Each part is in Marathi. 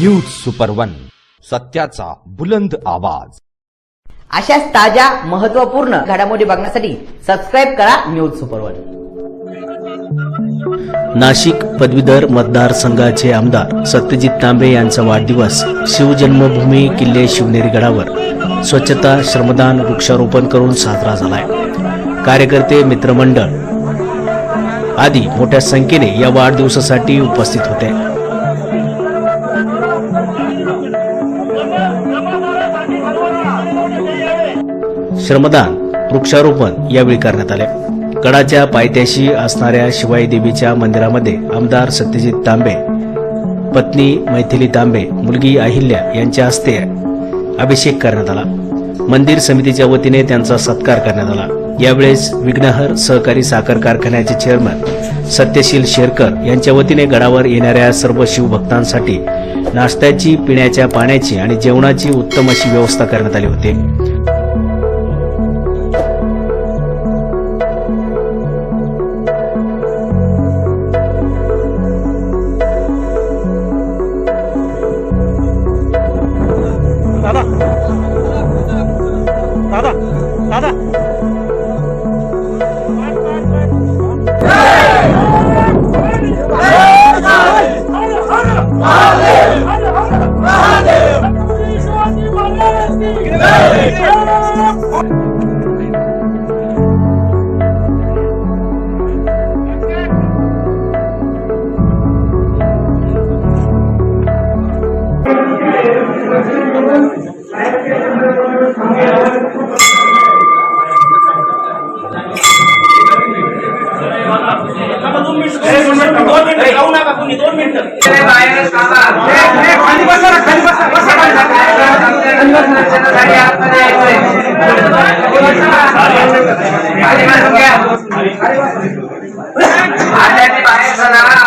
न्यूज सुपर वन सत्याचा बुलंद आवाज. अशाच ताज्या महत्त्वपूर्ण घडामोडी बघण्यासाठी सबस्क्राईब करा न्यूज सुपर वन नाशिक पदवीधर मतदारसंघाचे आमदार सत्यजित तांबे यांचा वाढदिवस शिवजन्मभूमी किल्ले शिवनेरी गडावर. स्वच्छता श्रमदान वृक्षारोपण करून साजरा झालाय. कार्यकर्ते मित्रमंडळ आदी मोठ्या संख्येने या वाढदिवसासाठी उपस्थित होते. श्रमदान वृक्षारोपण यावेळी करण्यात आले. गडाच्या पायथ्याशी असणाऱ्या शिवाई देवीच्या मंदिरामध्ये आमदार सत्यजित तांबे पत्नी मैथिली तांबे मुलगी अहिल्या यांच्या हस्ते अभिषेक करण्यात आला. मंदिर समितीच्या वतीने त्यांचा सत्कार करण्यात आला. यावेळेस विघ्नहर सहकारी साखर कारखान्याचे चेअरमन सत्यशील शेरकर यांच्या वतीने गडावर येणाऱ्या सर्व शिवभक्तांसाठी नाश्त्याची पिण्याच्या पाण्याची आणि जेवणाची उत्तम अशी व्यवस्था करण्यात आली होती.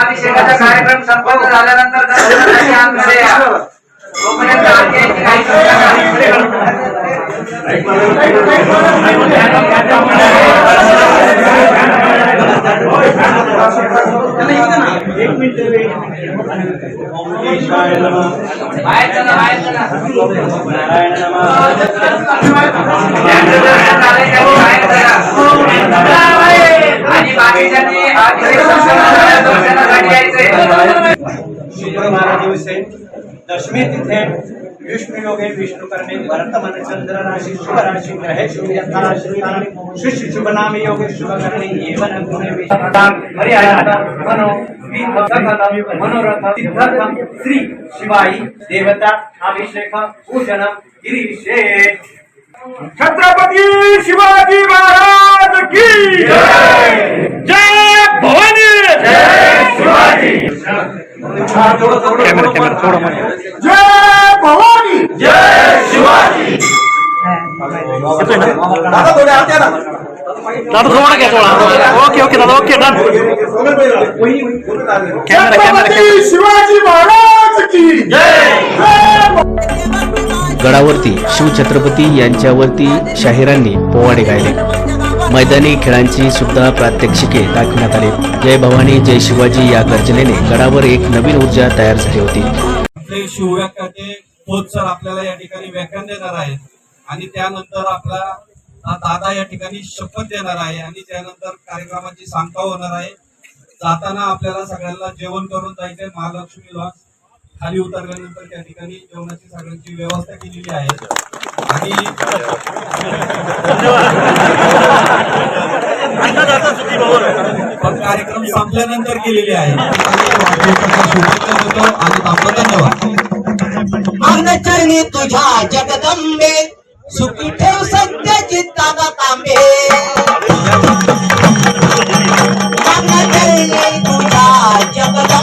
अभिषेकाचा कार्यक्रम संपन्न झाल्यानंतर दर्शनासाठी आतमध्ये या. तोपर्यंत आत यायची काही शक्यता नाही. शुक्र महाराज दिवसे दशमी तिथे विष्णु योगे विष्णु करने भरत मन चंद्र राशि शुभ राशि ग्रह शुभ शुभ नाम योगे शुभ कर्णी एवं गुण मनो सकल मनोरथ सिद्धर्थम श्री शिवाई देवता अभिषेक पूजनम गिरीशे छत्रपती शिवाजी महाराज की जय। भवानी जय शिवाजी। जय भवानी। जय शिवाजी. दादा थोडा घ्या थोडा. ओके ओके दादा okay done. Camera camera Shivaji Maharaj की गडावरती शिवछत्रपती यांच्यावरती शाहिरांनी पोवाडे गायले. मैदानी खेळांची सुद्धा प्रात्यक्षिके दाखवण्यात आली. जय भवानी जय शिवाजी या गर्जनेने गडावर एक नवीन ऊर्जा तयार झाली होती. आपले शिवव्याख्याते खोत सर आपल्याला या ठिकाणी व्याख्यान देणार आहेत. आणि त्यानंतर आपला दादा या ठिकाणी शपथ देणार आहे आणि त्यानंतर कार्यक्रमाची सांगता होणार आहे. जाताना आपल्याला सगळ्यांना जेवण करून जायचंय. महालक्ष्मी लॉन्स खाली उतरल्यानंतर त्या ठिकाणी जेवणाची सगळ्यांची व्यवस्था केलेली आहे. आणि कार्यक्रम संपल्यानंतर केलेले आहे. आणि धन्यवाद. तुझ्या जगदंबे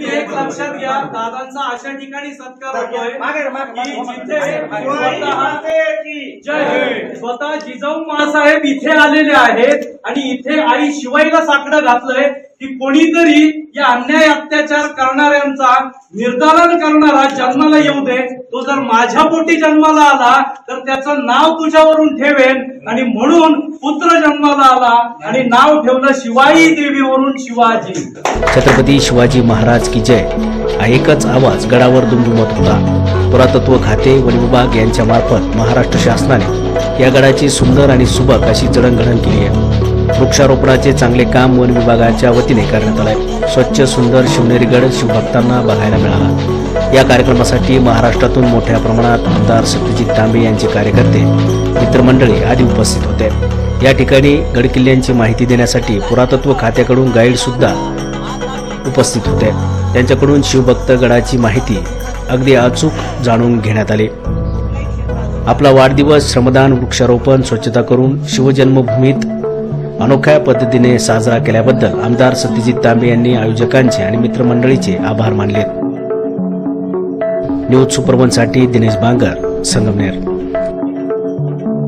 एक लक्षात घ्या दादांचा अशा ठिकाणी सत्कार होतोय. स्वतः- जय. स्वतः जिजाऊ मासाहेब इथे आलेले आहेत आणि इथे आई शिवाईला साकडं घातलंय. की कोणीतरी या अन्याय अत्याचार करणाऱ्यांचा निर्धारण करणारा जन्माला येऊ दे. तो जर माझ्या पोटी जन्माला आला तर त्याचं नाव तुझ्यावरून ठेवेन आणि म्हणून पुत्र जन्माला आला आणि नाव ठेवलं शिवाई देवीवरून शिवाजी. छत्रपती शिवाजी महाराज की जय. हा एकच आवाज गडावर दुमदुमत होता. पुरातत्व खाते वन विभाग यांच्या मार्फत महाराष्ट्र शासनाने या गडाची सुंदर आणि सुबक अशी जडणघडण केली आहे. वृक्षारोपणाचे चांगले काम वन विभागाच्या वतीने करण्यात आलंय. स्वच्छ सुंदर शिवनेरीगड शिवभक्तांना बघायला मिळाला. या कार्यक्रमासाठी महाराष्ट्रातून मोठ्या प्रमाणात आमदार सत्यजित तांबे यांचे कार्यकर्ते मित्रमंडळी आदी उपस्थित होते. या ठिकाणी गडकिल्ल्यांची माहिती देण्यासाठी पुरातत्व खात्याकडून गाईड सुद्धा उपस्थित होते. त्यांच्याकडून शिवभक्त गडाची माहिती अगदी अचूक जाणून घेण्यात आली. आपला वाढदिवस श्रमदान वृक्षारोपण स्वच्छता करून शिवजन्मभूमीत अनोख्या पद्धतीने साजरा केल्याबद्दल आमदार सत्यजित तांबे यांनी आयोजकांचे आणि मित्रमंडळीचे आभार मानले न्यूज सुपरवनसाठी दिनेश बांगर संगमनेर.